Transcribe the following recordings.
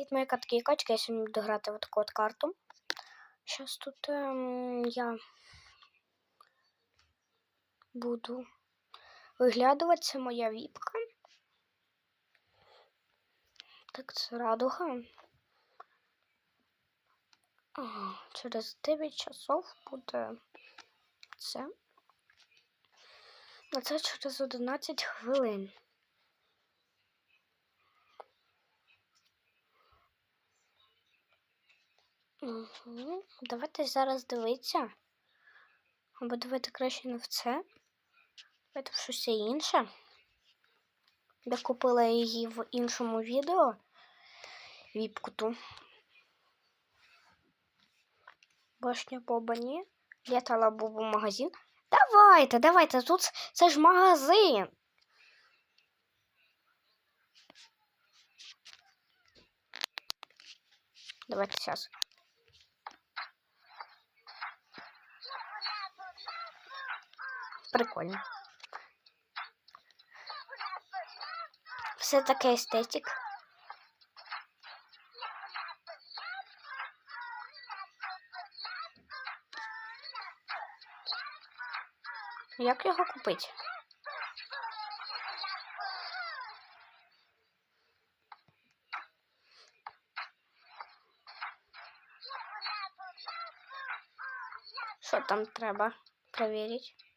Від моєї катки і качки я сьогодні буду грати в таку от карту. Зараз тут ем, я буду виглядувати. Це моя віпка. Так, це радуга. Ага, через 9 часов буде це. А це через 11 хвилин. Угу. Давайте зараз дивитися. Або давайте краще не в це. Давайте в щось інше. Я купила її в іншому відео. Віпку ту. Башня Бобані. Летала Бубу магазин. Давайте, давайте, тут це ж магазин. Давайте сейчас. Прикольно. Все таке естетик. Як його купити? Що там треба перевірити?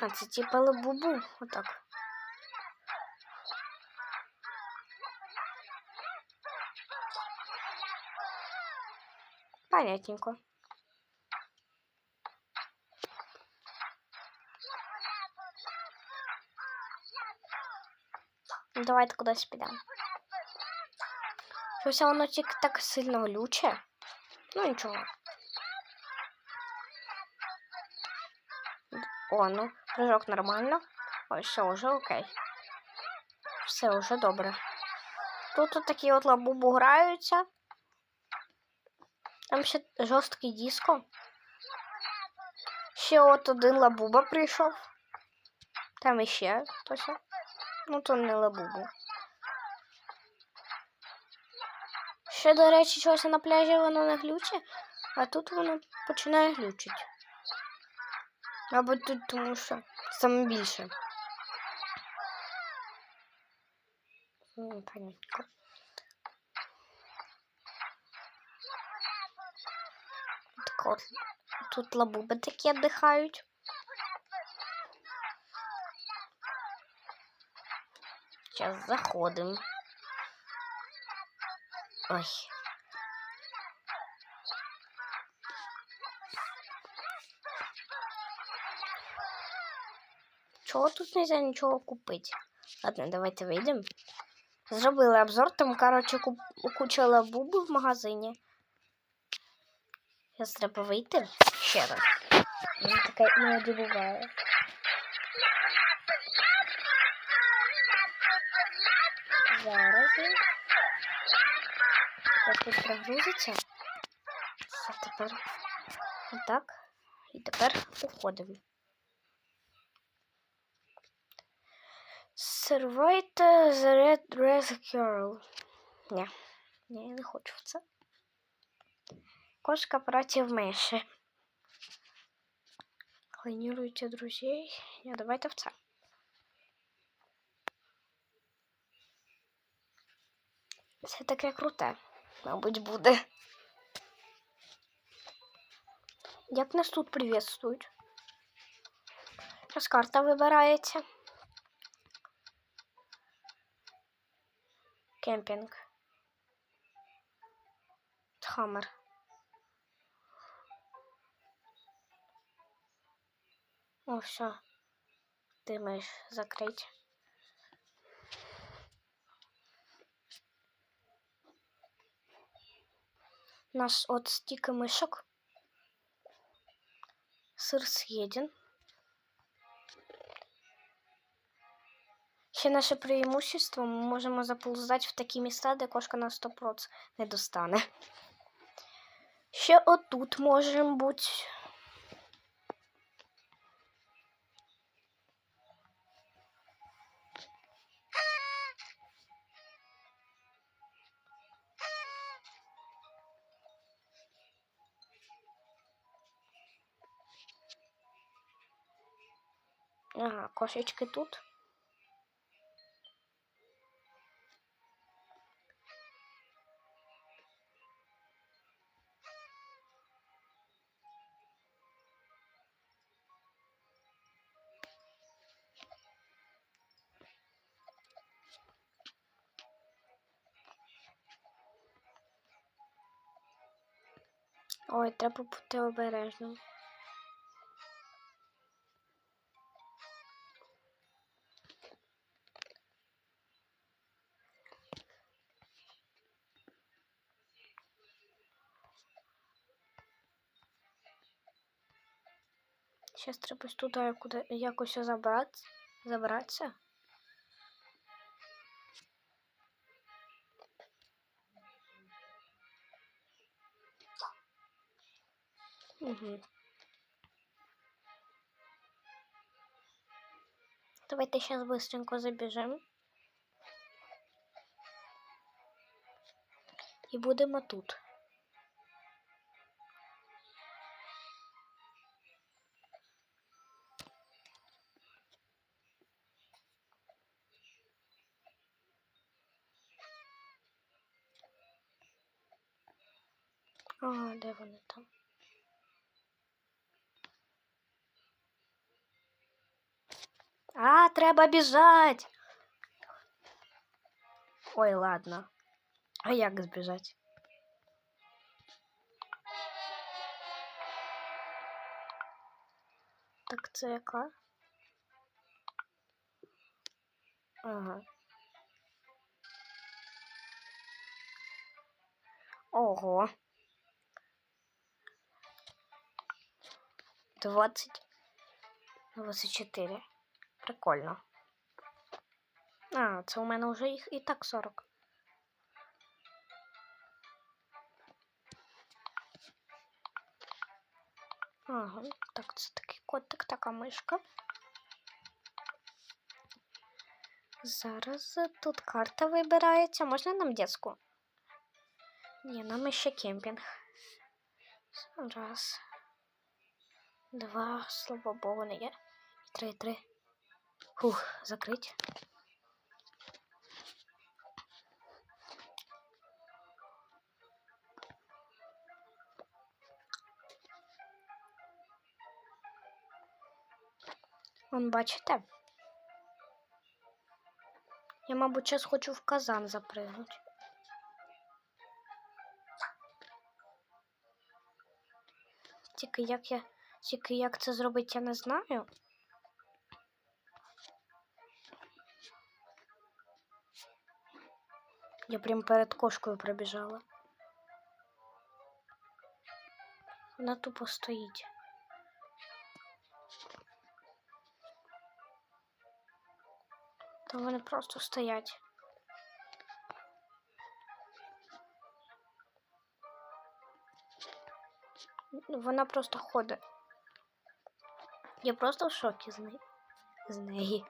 А, це типа лабубу, отак. Понятненько. Ну, Давайте кудись підемо. Щось воно тільки так сильно глюче. Ну нічого. О, ну, прыжок нормально. Ой, все, уже окей. Все, уже добре. Тут от такі от лабубу граються. Там ще жорсткий диско. Ще от один лабуба прийшов. Там іще хтось. Ну, то не лабубу. Ще, до речі, чогось на пляжі воно не глюче, а тут воно починає глючити. Мабуть, тут тому саме більше. Ну, тут лабуби такі віддихають. Зараз заходимо. Ой. Чого тут нельзя нічого купити? Ладно, давайте вийдемо. Зробили обзор, там, коротше, куп... куча лабуби в магазині. Зараз треба вийти ще раз. Мені таке іноді буває. Зараз. Ось тут прогрузиться. Все, тепер отак. І тепер уходимо. Survived the Red Dress Girl. Ні, ні, я не хочу в це. Кошка против миші. Клонируйте друзей. Ні, давайте в це. Це таке круте, мабуть, буде. Як нас тут приветствують? Зараз карта вибирається. Кемпінг. Хаммер. О, все. Ти маєш закрити. У нас от стільки мишок. Сир съеден. Ще наше преимущество ми можемо заползати в такі міста, де кошка на 100% не достане. Ще отут можемо бути. Ага, кошечки тут. Ой, треба бути обережним. Сейчас треба туди куди якось забрати, забратися. Угу. Давайте сейчас быстренько забіжимо. І будемо тут. А, де вони там? Треба біжать. Ой, ладно. А як збіжать? Так це яка? Ага. Ого. Двадцать. Двадцять чотири. Прикольно. А, це у мене вже їх і так 40. Ага, так, це такий котик, така мишка. Зараз тут карта вибирається. Можна нам дітську? Ні, нам ще кемпінг. Раз. Два, слава Богу, не є. Три, три. Фух, закрыть. Вон, бачите? Я, мабуть, зараз хочу в казан запригнути. Тільки як я, тільки як це зробити, я не знаю. Я прям перед кошкою пробіжала. Вона тупо стоїть. Та вони просто стоять. Вона просто ходить. Я просто в шокі з неї. З неї.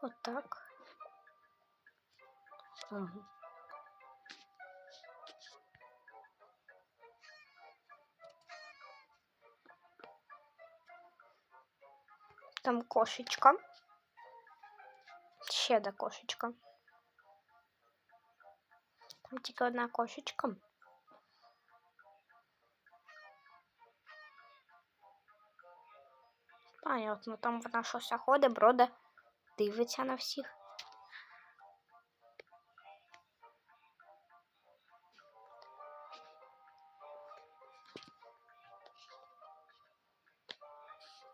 Вот так. Ага. Там кошечка. Ще одна кошечка. Там тільки одна кошечка. Понятно, там вона щось ходить, броде, дивиться на всіх.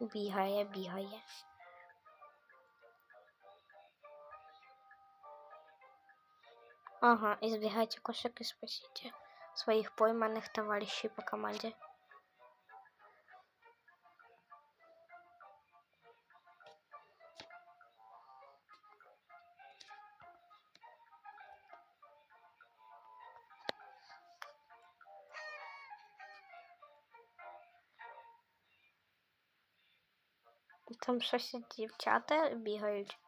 Бігає, бігає. Ага, и сбегайте кошек и спасите своих пойманных товарищей по команде. Там щось дівчата бігають.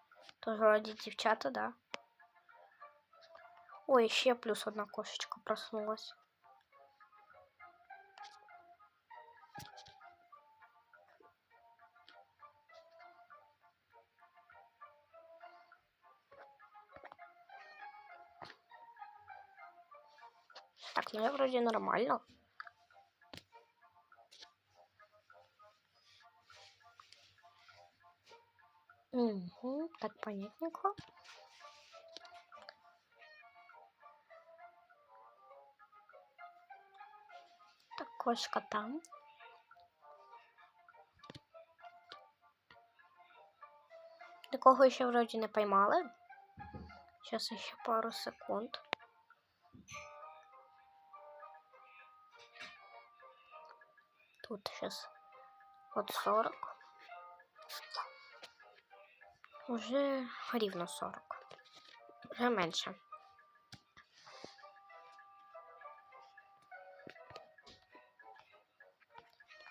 Тож вроді дівчата, да. Ой, ще плюс одна кошечка проснулась. Так, ну я вроде нормально. Угу, так понятненько. Так, кошка там. Такого ще вроді не поймали. Сейчас ще пару секунд. Тут сейчас от 40. Уже рівно 40. Вже менше.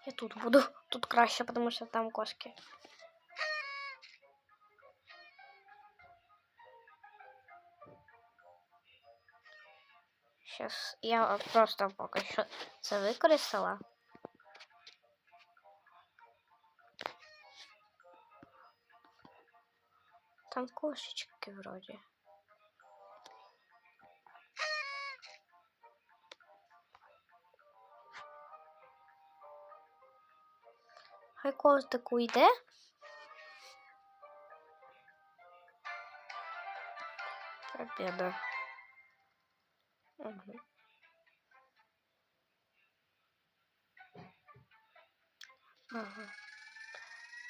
Я тут буду. Тут краще, тому що там кошки. Щас я просто поки що це використала. Там кошечки вроде. Хай котику йде. Победа. Угу.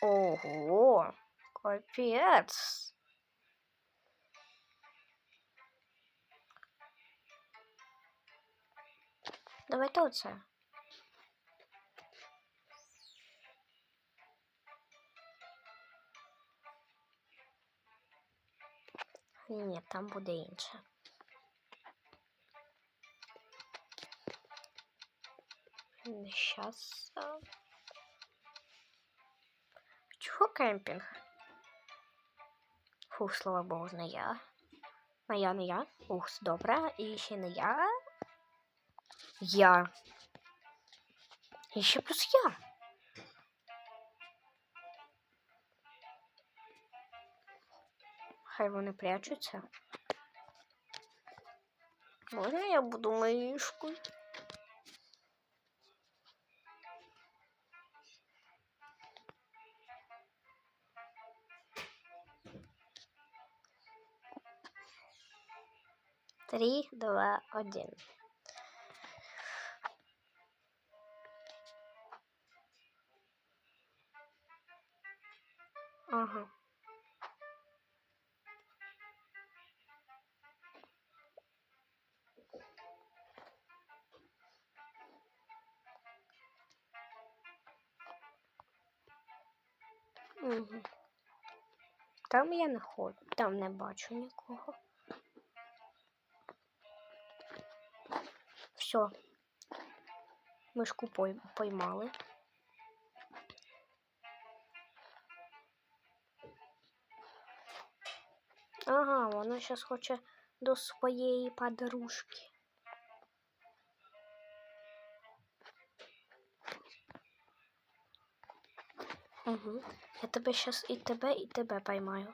Ого, капец. Давайте оце. Ні, там буде інше. Сейчас. Чего кемпинг? Фух, слава богу, не я. Не я, не я. Ух, добре. І ще не я. Я. І ще плюс я. Хай вони прячуться. Можна я буду мишкою? Три, два, один. Ага. Угу. Там я не ходжу, там не бачу нікого. Все. Мишку пой поймали. Зараз хоче до своєї подружки. Угу. Я тебе сейчас і тебе, і тебе поймаю.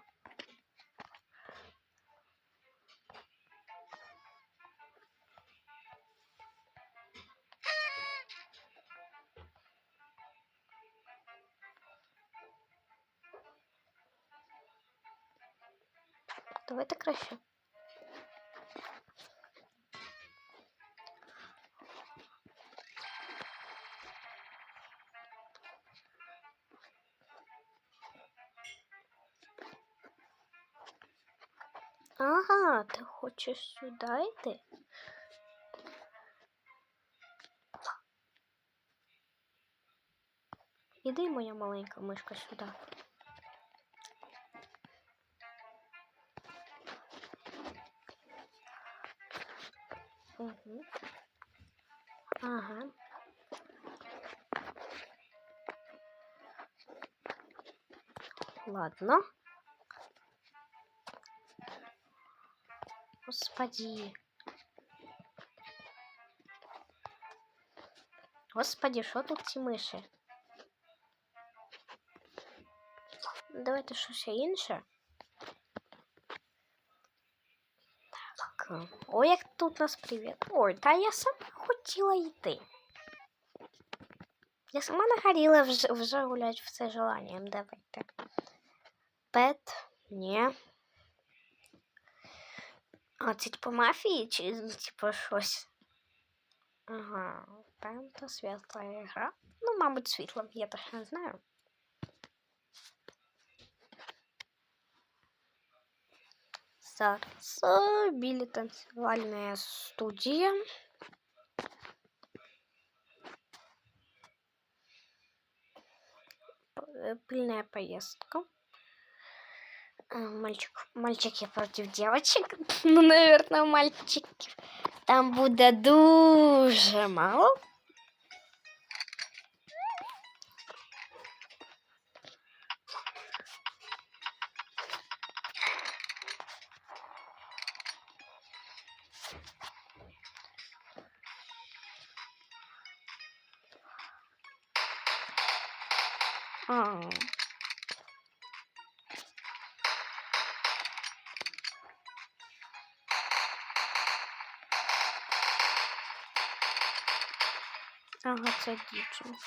Ага, ти хочеш сюди йти? Іди, моя маленька мишка, сюди. Угу. Ага. Ладно. Господи. Господи, що тут ці миші? Давайте щось інше. Так. Так. Ой, як тут нас привіт. Ой, та я сама хотіла йти. Я сама нагоріла вже, вже гулять в це желання. Давайте. Пет. Ні. А це типу мафії чи типу щось? Ага, певно, світла гра. Ну, мабуть, світла, я так не знаю. Зараз е, біля танцювальна студія. П- э, Пыльная поездка. А, Мальчик, мальчики против девочек. Ну, наверное, мальчики. Там буде дуже мало. А. Ага, це дівчинка.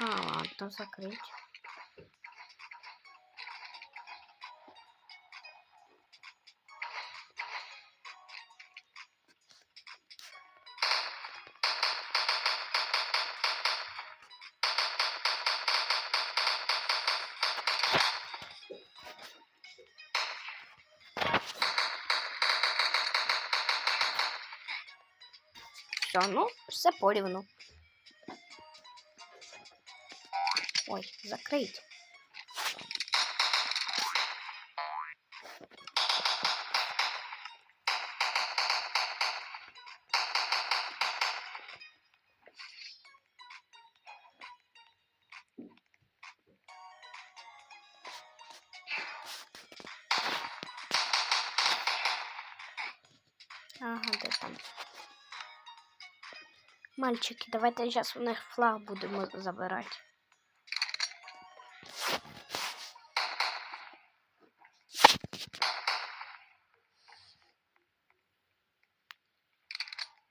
А, ладно, закрыть. Все, ну, все порівну. Ой, закрыть. Ага, де там? Мальчики, давайте зараз у них флаг будемо забирати.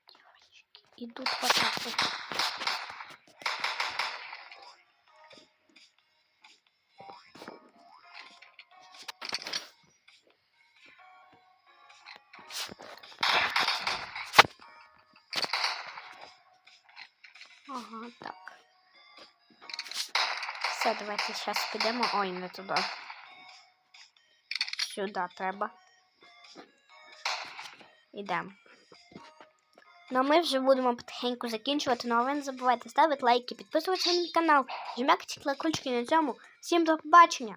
Девочки идут Ага, так. Все, давайте зараз підемо. Ой, не туди. Сюди треба. Ідемо. Ну а ми вже будемо потихеньку закінчувати. Ну а ви не забувайте ставити лайки, підписуватися на мій канал, жмякати колокольчики на цьому. Всім до побачення!